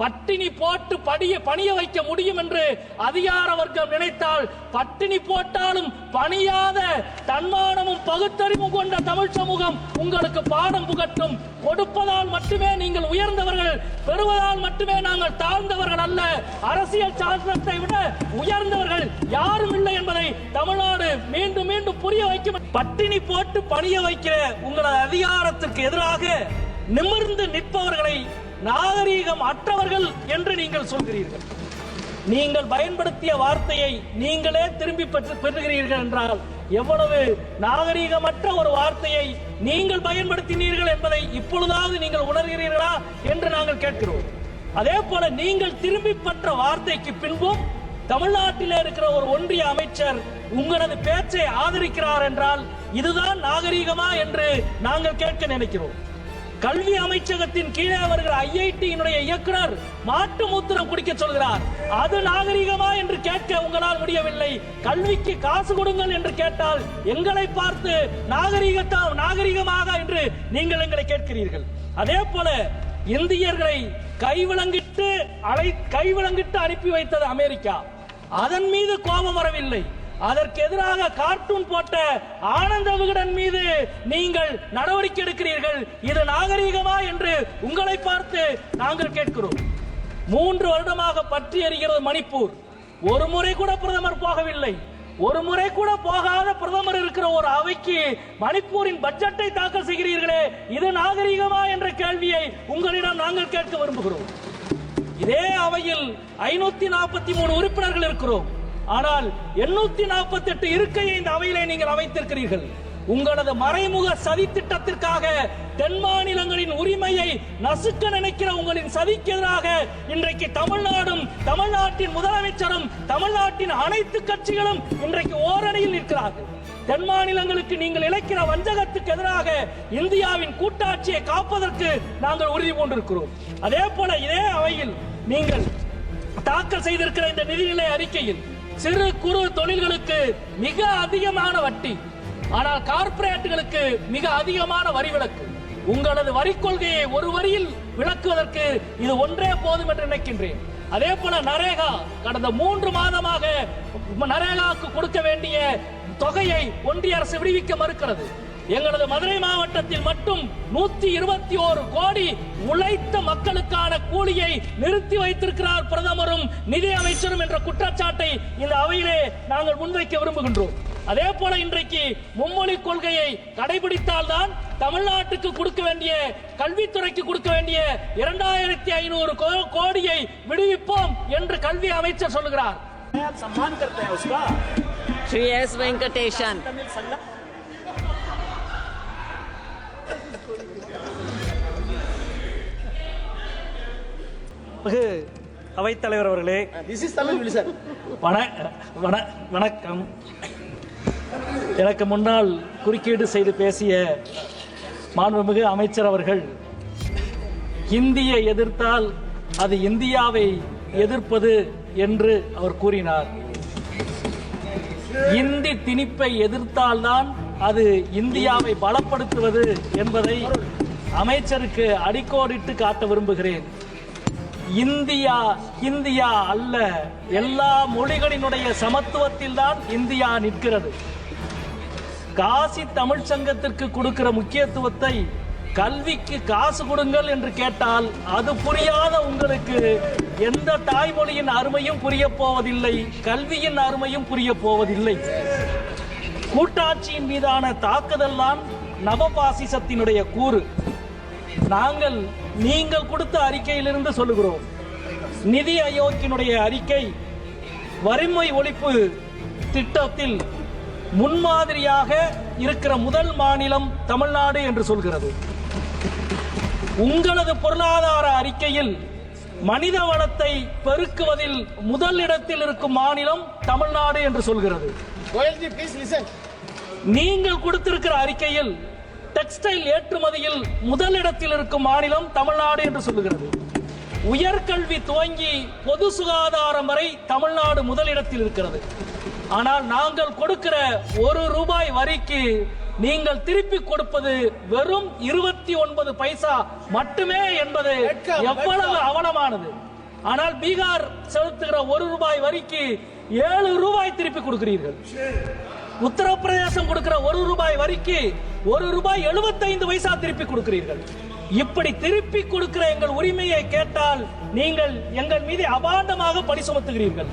பட்டினி போட்டு படிய பணிய வைக்க முடியும் என்று அதிகார வர்க்கம் நினைத்தால் பட்டினி போட்டாலும் பணியாத தன்மானமும் பகுத்தறிவும் கொண்ட தமிழ் சமூகம் உங்களுக்கு பாடம் புகட்டும். கொடுப்பதால் மட்டுமே நீங்கள் உயர்ந்தவர்கள் பெறுவதால் மட்டுமே நாங்கள் தாழ்ந்தவர்கள் அல்ல. அரசியல் சாசனத்தை விட உயர்ந்தவர்கள் யாரும் இல்லை என்பதை தமிழ்நாடு மீண்டும் மீண்டும் புரிய வைக்கும். பட்டினி போட்டு பணிய வைக்கிற உங்களது அதிகாரத்திற்கு எதிராக நிமிர்ந்து நிற்பவர்களை நாகரீகம் அற்றவர்கள் என்று நீங்கள் சொல்கிறீர்கள். நீங்கள் பயன்படுத்திய வார்த்தையை நீங்களே திரும்பி பெற்று பெறுகிறீர்கள் என்றால் எவ்வளவு நாகரீகமற்ற ஒரு வார்த்தையை நீங்கள் பயன்படுத்தினீர்கள் என்பதை இப்பொழுதாவது நீங்கள் உணர்கிறீர்களா என்று நாங்கள் கேட்கிறோம். அதே போல நீங்கள் திரும்பி பெற்ற வார்த்தைக்கு பின்பும் தமிழ்நாட்டில் இருக்கிற ஒரு ஒன்றிய அமைச்சர் உங்களது பேச்சை ஆதரிக்கிறார் என்றால் இதுதான் நாகரீகமா என்று நாங்கள் கேட்க நினைக்கிறோம். கல்வி அமைச்சகத்தின் கீழே அவர்கள் ஐஐடியினுடைய இயக்குனர் மாட்டு மூத்திரம் குடிக்க சொல்கிறார். அது நாகரிகமா என்று கேட்க உங்களால் முடியவில்லை. கல்விக்கு காசு கொடுங்கள் என்று கேட்டால் எங்களை பார்த்து நாகரிகத்தா நாகரிகமாக என்று நீங்கள் எங்களை கேட்கிறீர்கள். அதே போல இந்தியர்களை கைவிலங்கிட்டு அழை கைவிலங்கிட்டு அனுப்பி வைத்தது அமெரிக்கா. அதன் மீது கோபம் வரவில்லை. அதற்கு எதிராக கார்ட்டூன் போட்ட ஆனந்த விகடன் மீது நீங்கள் நடவடிக்கை எடுக்கிறீர்கள். இது நாகரீகமா என்று உங்களை பார்த்து நாங்கள் கேட்கிறோம். மூன்று வருடமாக பற்றி எறிகிறது மணிப்பூர். ஒரு முறை கூட பிரதமர் போகவில்லை. ஒரு முறை கூட போகாத பிரதமர் இருக்கிற ஒரு அவைக்கு மணிப்பூரின் பட்ஜெட்டை தாக்கல் செய்கிறீர்களே இது நாகரீகமா என்ற கேள்வியை உங்களிடம் நாங்கள் கேட்க விரும்புகிறோம். இதே அவையில் ஐநூத்தி நாற்பத்தி மூணு உறுப்பினர்கள் இருக்கிறோம். ஆனால் எண்ணூத்தி நாற்பத்தி எட்டு இருக்கையை இந்த அவையிலே நீங்கள் அமைத்திருக்கிறீர்கள். உங்களது மறைமுக சதி திட்டத்திற்காக தென் மாநிலங்களின் உரிமையை நசுக்க நினைக்கிற உங்களின் சதிக்கு எதிராக இன்றைக்கு தமிழ்நாடும் தமிழ்நாட்டின் முதலமைச்சரும் தமிழ்நாட்டின் அனைத்து கட்சிகளும் இன்றைக்கு ஓரணியில் நிற்கிறார்கள். தென் மாநிலங்களுக்கு நீங்கள் இழைக்கிற வஞ்சகத்துக்கு எதிராக இந்தியாவின் கூட்டாட்சியை காப்பதற்கு நாங்கள் உறுதி கொண்டிருக்கிறோம் அதே போல இதே அவையில் நீங்கள் தாக்கல் செய்திருக்கிற இந்த நிதிநிலை அறிக்கையில் சிறு குறு தொழில்களுக்கு மிக அதிகமான வட்டி. ஆனால் கார்ப்பரேட்டுகளுக்கு மிக அதிகமான வரி விலக்கு. உங்களது வரி கொள்கையை ஒரு வரியில் விளக்குவதற்கு இது ஒன்றே போதும் என்று நினைக்கின்றேன். அதே போல நரேகா கடந்த மூன்று மாதமாக நரேகாவுக்கு கொடுக்க வேண்டிய தொகையை ஒன்றிய அரசு விடுவிக்க மறுக்கிறது. எங்களது மதுரை மாவட்டத்தில் மட்டும் நூத்தி இருபத்தி ஓரு கோடி உழைத்த மக்களுக்கான கூலியை நிறுத்தி வைத்திருக்கிறார் பிரதமரும் நிதி அமைச்சரும் என்ற குற்றச்சாட்டை இந்த அவையிலே நாங்கள் முன்வைக்க விரும்புகின்றோம் அதே போல இன்றைக்கு மும்மொழி கொள்கையை கடைபிடித்தால்தான் தமிழ்நாட்டுக்கு கொடுக்க வேண்டிய கல்வித்துறைக்கு கொடுக்க வேண்டிய இரண்டாயிரத்தி ஐநூறு கோடியை விடுவிப்போம் என்று கல்வி அமைச்சர் சொல்லுகிறார் सम्मान करते हैं उसका श्री एस वेंकटेशन மிகு அவைத்தலைவர் அவர்களே வண வண வணக்கம். எனக்கு முன்னால் குறுக்கீடு செய்து பேசிய மாண்புமிகு அமைச்சர் அவர்கள் இந்தியை எதிர்த்தால் அது இந்தியாவை எதிர்ப்பது என்று அவர் கூறினார். இந்தி திணிப்பை எதிர்த்தால்தான் அது இந்தியாவை பலப்படுத்துவது என்பதை அமைச்சருக்கு அடிக்கோடிட்டு காட்ட விரும்புகிறேன். இந்தியா இந்தியா அல்ல எல்லா மொழிகளினுடைய சமத்துவத்தில் தான் இந்தியா நிற்கிறது. காசி தமிழ் சங்கத்திற்கு கொடுக்கிற முக்கியத்துவத்தை கல்விக்கு காசு கொடுங்கள் என்று கேட்டால் அது புரியாத உங்களுக்கு எந்த தாய்மொழியின் அருமையும் புரிய போவதில்லை கல்வியின் அருமையும் புரிய போவதில்லை. கூட்டாட்சியின் மீதான தாக்குதல் தான் நவபாசிசத்தினுடைய கூறு. நாங்கள் நீங்கள் கொடுத்த அறிக்கையிலிருந்து சொல்லுகிறோம். நிதி ஆயோக்கினுடைய அறிக்கை வறுமை ஒழிப்பு திட்டத்தில் முன்மாதிரியாக இருக்கிற முதல் மாநிலம் தமிழ்நாடு என்று சொல்கிறது. உங்களது பொருளாதார அறிக்கையில் மனித வளத்தை பெருக்குவதில் முதல் இடத்தில் இருக்கும் மாநிலம் தமிழ்நாடு என்று சொல்கிறது. நீங்கள் கொடுத்திருக்கிற அறிக்கையில் டெக்ஸ்டைல் ஏற்றுமதியில் முதலிடத்தில் இருக்கும் மாநிலம் தமிழ்நாடு என்று சொல்லுகிறது. உயர்கல்வி துவங்கி பொது சுகாதாரம் வரை தமிழ்நாடு முதலிடத்தில் இருக்கிறது. ஆனால் நாங்கள் கொடுக்கிற ஒரு ரூபாய் வரிக்கு நீங்கள் திருப்பி கொடுப்பது வெறும் இருபத்தி ஒன்பது பைசா மட்டுமே என்பது எவ்வளவு. அவலமானது ஆனால் பீகார் செலுத்துகிற ஒரு ரூபாய் வரிக்கு ஏழு ரூபாய் திருப்பி கொடுக்கிறீர்கள். உத்தரப்பிரதேசம் கொடுக்கிற ஒரு ரூபாய் வரிக்கு ஒரு ரூபாய் 75 பைசா திருப்பி கொடுக்கிறீர்கள். இப்படி திருப்பி கொடுக்கிற எங்கள் உரிமையை கேட்டால் நீங்கள் எங்கள் மீது அபாண்டமாக பழி சுமத்துகிறீர்கள்.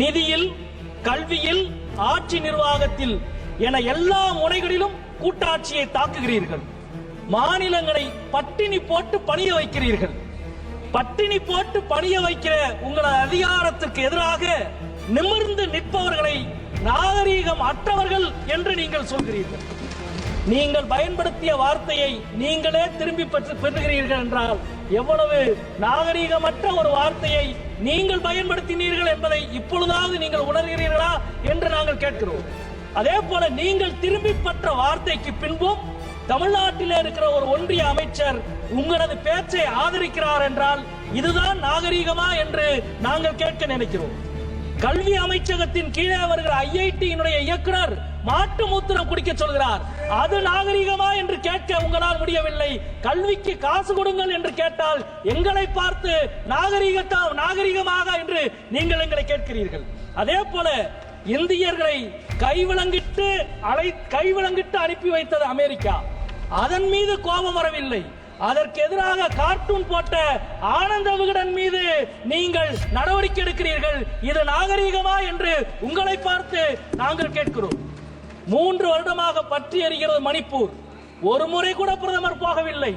நிதியில் கல்வியில் ஆட்சி நிர்வாகத்தில் என எல்லா முனைகளிலும் கூட்டாட்சியை தாக்குகிறீர்கள். மாநிலங்களை பட்டினி போட்டு பணிய வைக்கிறீர்கள். பட்டினி போட்டு பணிய வைக்கிற உங்களது அதிகாரத்துக்கு எதிராக நிமிர்ந்து நிற்பவர்களை நாகரீகம் அற்றவர்கள் என்று நீங்கள் சொல்கிறீர்கள். நீங்கள் பயன்படுத்திய வார்த்தையை நீங்களே திரும்பி பெற்று பெறுகிறீர்கள் என்றால் எவ்வளவு நாகரீகமற்ற ஒரு வார்த்தையை நீங்கள் பயன்படுத்தினீர்கள் என்பதை இப்பொழுதாவது நீங்கள் உணர்கிறீர்களா என்று நாங்கள் கேட்கிறோம். அதே போல நீங்கள் திரும்பி பெற்ற வார்த்தைக்கு பின்பும் தமிழ்நாட்டில் இருக்கிற ஒரு ஒன்றிய அமைச்சர் உங்களது பேச்சை ஆதரிக்கிறார் என்றால் இதுதான் நாகரீகமா என்று நாங்கள் கேட்க நினைக்கிறோம். கல்வி அமைச்சகத்தின் கீழே வருகிற ஐஐடியினுடைய இயக்குனர் மாட்டு மூத்திரம் குடிக்க சொல்கிறார். அது நாகரிகமா என்று கேட்க உங்களால் முடியவில்லை. கல்விக்கு காசு கொடுங்கள் என்று கேட்டால் எங்களை பார்த்து நாகரிகத்தா நாகரிகமாக என்று நீங்கள் எங்களை கேட்கிறீர்கள். அதே போல இந்தியர்களை கைவிலங்கிட்டு அழை கைவிலங்கிட்டு அனுப்பி வைத்தது அமெரிக்கா. அதன் மீது கோபம் வரவில்லை. அதற்கு எதிராக கார்ட்டூன் போட்ட ஆனந்த விகடன் மீது நீங்கள் நடவடிக்கை எடுக்கிறீர்கள். இது நாகரீகமா என்று உங்களை பார்த்து நாங்கள் கேட்கிறோம். மூன்று வருடமாக பற்றி எறிகிறது மணிப்பூர். ஒரு முறை கூட பிரதமர் போகவில்லை.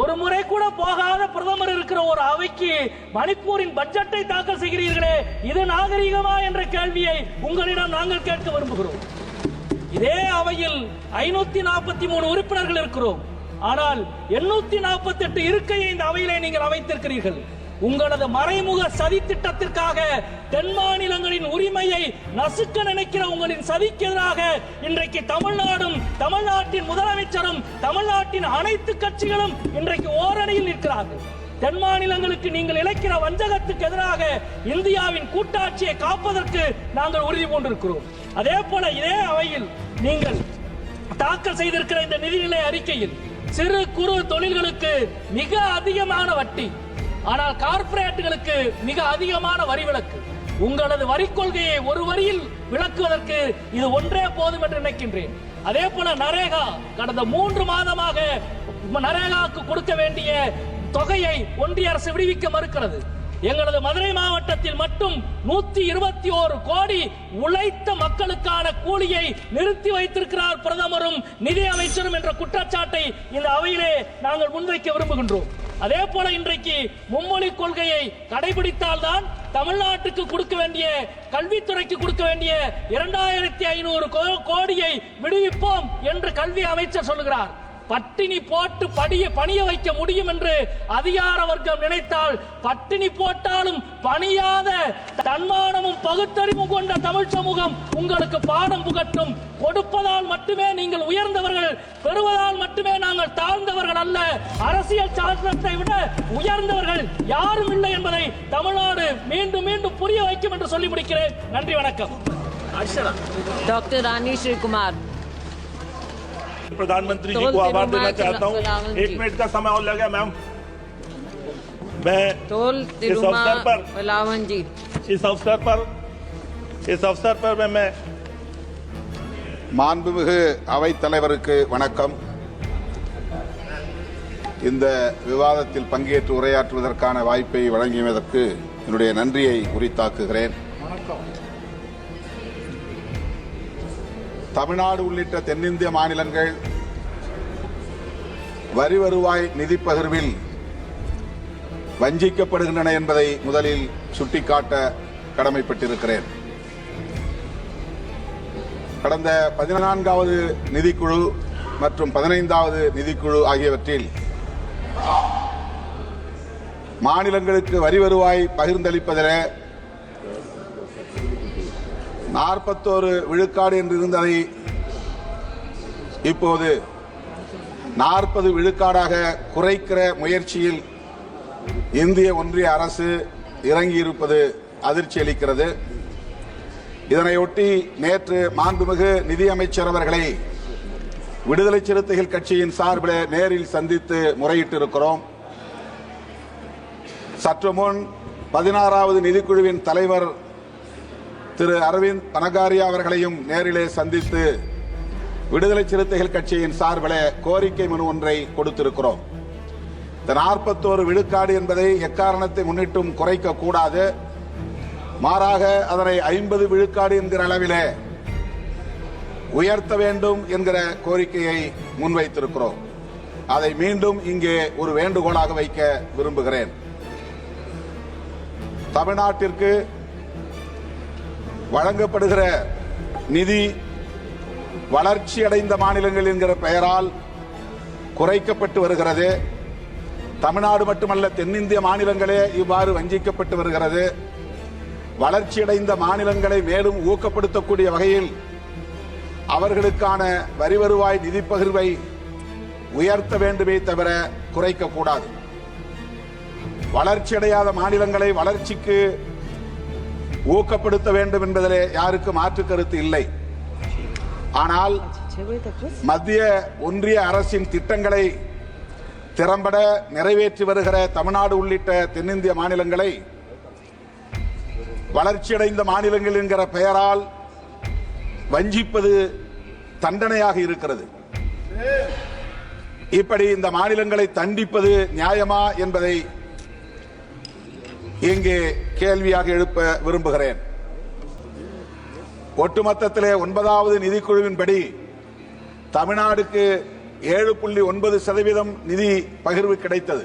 ஒரு முறை கூட போகாத பிரதமர் இருக்கிற ஒரு அவைக்கு மணிப்பூரின் பட்ஜெட்டை தாக்கல் செய்கிறீர்களே இது நாகரீகமா என்ற கேள்வியை உங்களிடம் நாங்கள் கேட்க விரும்புகிறோம். இதே அவையில் ஐநூத்தி நாற்பத்தி மூணு உறுப்பினர்கள் இருக்கிறோம். ஆனால் எண்ணூத்தி நாற்பத்தி எட்டு இருக்கையை இந்த அவையிலே நீங்கள் அமைத்திருக்கிறீர்கள். உங்களது மறைமுக சதி திட்டத்திற்காக தென் மாநிலங்களின் உரிமையை நசுக்க நினைக்கிற உங்களின் சதிக்கு எதிராக இன்றைக்கு தமிழ்நாடும் தமிழ்நாட்டின் முதலமைச்சரும் தமிழ்நாட்டின் அனைத்து கட்சிகளும் இன்றைக்கு ஓரணியில் நிற்கிறார்கள். தென் மாநிலங்களுக்கு நீங்கள் இழைக்கிற வஞ்சகத்துக்கு எதிராக இந்தியாவின் கூட்டாட்சியை காப்பதற்கு நாங்கள் உறுதி பூண்டிருக்கிறோம். அதே போல இதே அவையில் நீங்கள் தாக்கல் செய்திருக்கிற இந்த நிதிநிலை அறிக்கையில் சிறு குறு தொழில்களுக்கு மிக அதிகமான வட்டி. ஆனால் கார்ப்பரேட்டுகளுக்கு மிக அதிகமான வரி விலக்கு. உங்களது வரி கொள்கையை ஒரு வரியில் விளக்குவதற்கு இது ஒன்றே போதும் என்று நினைக்கின்றேன். அதே போல நரேகா கடந்த மூன்று மாதமாக நரேகாவுக்கு கொடுக்க வேண்டிய தொகையை ஒன்றிய அரசு விடுவிக்க மறுக்கிறது. எங்களது மதுரை மாவட்டத்தில் மட்டும் நூத்தி இருபத்தி ஓரு கோடி உழைத்த மக்களுக்கான கூலியை நிறுத்தி வைத்திருக்கிறார் பிரதமரும் நிதி அமைச்சரும் என்ற குற்றச்சாட்டை இந்த அவையிலே நாங்கள் முன்வைக்க விரும்புகின்றோம். அதே போல இன்றைக்கு மும்மொழி கொள்கையை கடைபிடித்தால்தான் தமிழ்நாட்டுக்கு கொடுக்க வேண்டிய கல்வித்துறைக்கு கொடுக்க வேண்டிய இரண்டாயிரத்தி ஐநூறு கோடியை விடுவிப்போம் என்று கல்வி அமைச்சர் சொல்லுகிறார். பட்டினி போட்டு படிய பணிய வைக்க முடியும் என்று அதிகார வர்க்கம் நினைத்தால் பட்டினி போட்டாலும் பணியாத தன்மானமும் பகுத்தறிவும் கொண்ட தமிழ் சமூகம் உங்களுக்கு பாடம் புகட்டும். கொடுப்பதால் மட்டுமே நீங்கள் உயர்ந்தவர்கள் பெறுவதால் மட்டுமே நாங்கள் தாழ்ந்தவர்கள் அல்ல. அரசியல் சாசனத்தை விட உயர்ந்தவர்கள் யாரும் இல்லை என்பதை தமிழ்நாடு மீண்டும் மீண்டும் புரிய வைக்கும் என்று சொல்லி முடிக்கிறேன். நன்றி வணக்கம். டாக்டர் ராணி ஸ்ரீகுமார். प्रधानमंत्री जी टोल को आभार तिरुमा देना चाहता हूँ रावल एक जी। मिनट का समय और लगा मैम मैं Tol इस Tiruma अवसर पर Velavan ji. इस अवसर पर इस अवसर पर मैं मैं மாண்புமிகு அவைத் தலைவருக்கு வணக்கம் இந்த விவாதத்தில் பங்கேற்று உரையாற்றுவதற்கான வாய்ப்பை வழங்கியதற்கு என்னுடைய நன்றியை உரித்தாக்குகிறேன் தமிழ்நாடு உள்ளிட்ட தென்னிந்திய மாநிலங்கள் வரி வருவாய் நிதி பகிர்வில் வஞ்சிக்கப்படுகின்றன என்பதை முதலில் சுட்டிக்காட்ட கடமைப்பட்டிருக்கிறேன். கடந்த பதினான்காவது நிதிக்குழு மற்றும் பதினைந்தாவது நிதிக்குழு ஆகியவற்றில் மாநிலங்களுக்கு வரி வருவாய் பகிர்ந்தளிப்பதில் நாற்பத்தோரு விழுக்காடு என்று இருந்ததை இப்போது நாற்பது விழுக்காடாக குறைக்கிற முயற்சியில் இந்திய ஒன்றிய அரசு இறங்கியிருப்பது அதிர்ச்சி அளிக்கிறது. இதனையொட்டி நேற்று மாண்புமிகு நிதியமைச்சர் அவர்களை விடுதலை சிறுத்தைகள் கட்சியின் சார்பில் நேரில் சந்தித்து முறையிட்டிருக்கிறோம். சற்று முன் பதினாறாவது நிதிக்குழுவின் தலைவர் திரு அரவிந்த் பனகாரியா அவர்களையும் நேரிலே சந்தித்து விடுதலை சிறுத்தைகள் கட்சியின் சார்பில் கோரிக்கை மனு ஒன்றை கொடுத்திருக்கிறோம். இந்த நாற்பத்தோரு விழுக்காடு என்பதை எக்காரணத்தை முன்னிட்டும் குறைக்க கூடாது. மாறாக அதனை ஐம்பது விழுக்காடு என்கிற அளவிலே உயர்த்த வேண்டும் என்கிற கோரிக்கையை முன்வைத்திருக்கிறோம். அதை மீண்டும் இங்கே ஒரு வேண்டுகோளாக வைக்க விரும்புகிறேன். தமிழ்நாட்டிற்கு வழங்கப்படுகிற நிதி வளர்ச்சி அடைந்த மாநிலங்கள் என்கிற பெயரால் குறைக்கப்பட்டு வருகிறது. தமிழ்நாடு மட்டுமல்ல தென்னிந்திய மாநிலங்களே இவ்வாறு வஞ்சிக்கப்பட்டு வருகிறது. வளர்ச்சியடைந்த மாநிலங்களை மேலும் ஊக்கப்படுத்தக்கூடிய வகையில் அவர்களுக்கான வரி வருவாய் நிதி பகிர்வை உயர்த்த வேண்டுமே தவிர குறைக்கக்கூடாது. வளர்ச்சியடையாத மாநிலங்களை வளர்ச்சிக்கு ஊக்கப்படுத்த வேண்டும் என்பதிலே யாருக்கு மாற்று கருத்து இல்லை. ஆனால் மத்திய ஒன்றிய அரசின் திட்டங்களை திறம்பட நிறைவேற்றி வருகிற தமிழ்நாடு உள்ளிட்ட தென்னிந்திய மாநிலங்களை வளர்ச்சியடைந்த மாநிலங்கள் என்கிற பெயரால் வஞ்சிப்பது தண்டனையாக இருக்கிறது. இப்படி இந்த மாநிலங்களை தண்டிப்பது நியாயமா என்பதை இங்கே கேள்வியாக எழுப்ப விரும்புகிறேன். ஒட்டுமொத்தத்திலே ஒன்பதாவது நிதிக்குழுவின்படி தமிழ்நாடுக்கு ஏழு புள்ளி ஒன்பது சதவீதம் நிதி பகிர்வு கிடைத்தது.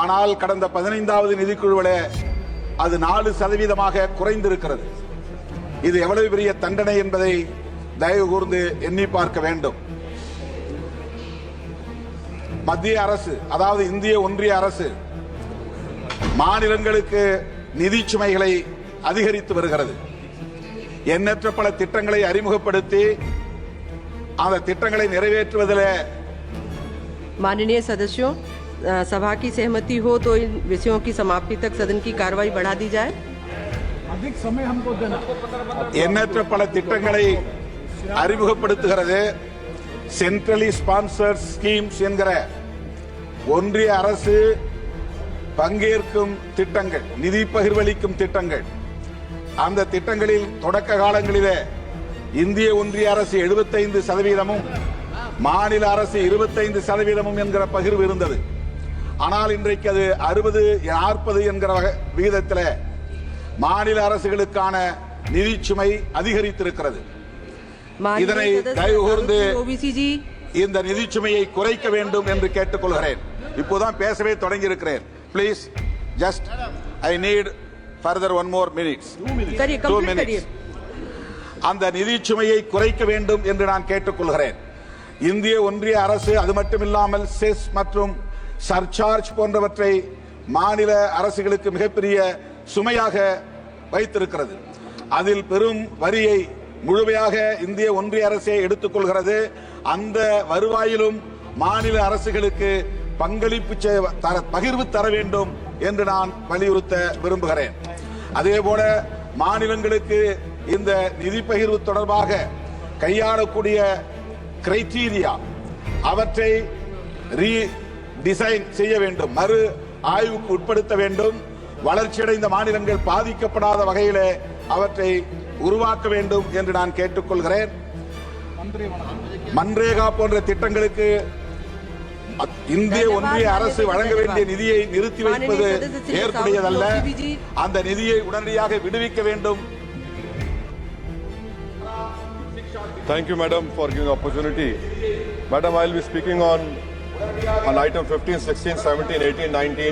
ஆனால் கடந்த பதினைந்தாவது நிதிக்குழுவிலே அது நாலு சதவீதமாக குறைந்திருக்கிறது. இது எவ்வளவு பெரிய தண்டனை என்பதை தயவு கூர்ந்து எண்ணி பார்க்க வேண்டும். மத்திய அரசு அதாவது இந்திய ஒன்றிய அரசு மாநிலங்களுக்கு நிதி சுமைகளை அதிகரித்து வருகிறது எண்ணற்ற பல திட்டங்களை அறிமுகப்படுத்தி அந்த திட்டங்களை நிறைவேற்றுவதில் माननीय सदस्यों अ, सभा की सहमति हो तो इन विषयों की समाप्ति तक सदन की कार्रवाई बढ़ा दी जाए எண்ணற்ற பல திட்டங்களை அறிமுகப்படுத்துகிறது சென்ட்ரலி ஸ்பான்சர் ஸ்கீம்ஸ் என்கிற ஒன்றிய அரசு பங்கேற்கும் திட்டங்கள் நிதி பகிர்வளிக்கும் திட்டங்கள். அந்த திட்டங்களில் தொடக்க காலங்களிலே இந்திய ஒன்றிய அரசு எழுபத்தைந்து சதவீதமும் மாநில அரசு இருபத்தைந்து சதவீதமும் என்கிற பகிர்வு இருந்தது. ஆனால் இன்றைக்கு அது அறுபது நாற்பது என்கிற விகிதத்தில் மாநில அரசுகளுக்கான நிதி சுமை அதிகரித்திருக்கிறது. இதனை தயவு கூர்ந்து இந்த நிதி சுமையை குறைக்க வேண்டும் என்று கேட்டுக்கொள்கிறேன். இப்போதான் பேசவே தொடங்கியிருக்கிறேன். Please just I need further one more minutes. Two minutes. அந்த நிதி சுமையை குறைக்க வேண்டும் என்று நான் கேட்டுக்கொள்கிறேன். இந்திய ஒன்றிய அரசு அது மட்டுமில்லாமல் செஸ் மற்றும் சர்சார்ஜ் போன்றவற்றை மாநில அரசுகளுக்கு மிகப்பெரிய சுமையாக வைத்திருக்கிறது. அதில் பெரும் வரியை முழுமையாக இந்திய ஒன்றிய அரசே எடுத்துக்கொள்கிறது. அந்த வருவாயிலும் மாநில அரசுகளுக்கு பங்களிப்பு தர- பகிர்வு தர வேண்டும் என்று நான் வலியுறுத்த விரும்புகிறேன். அதே போல மாநிலங்களுக்கு இந்த நிதி பகிர்வு தொடர்பாக கையாளக்கூடிய கிரைட்டீரியா அவற்றை ரீ டிசைன் செய்ய வேண்டும் மறு ஆய்வுக்கு உட்படுத்த வேண்டும். வளர்ச்சியடைந்த மாநிலங்கள் பாதிக்கப்படாத வகையில் அவற்றை உருவாக்க வேண்டும் என்று நான் கேட்டுக்கொள்கிறேன். மன்ரேகா போன்ற திட்டங்களுக்கு இந்திய ஒன்றிய அரசு வழங்க வேண்டிய நிதியை நிறுத்தி வைப்பது ஏற்புடையதல்ல அந்த நிதியை உடனடியாக விடுவிக்க வேண்டும் Thank you, madam, for giving opportunity. Madam, I will be speaking on, on item 15, 16, 17, 18, 19,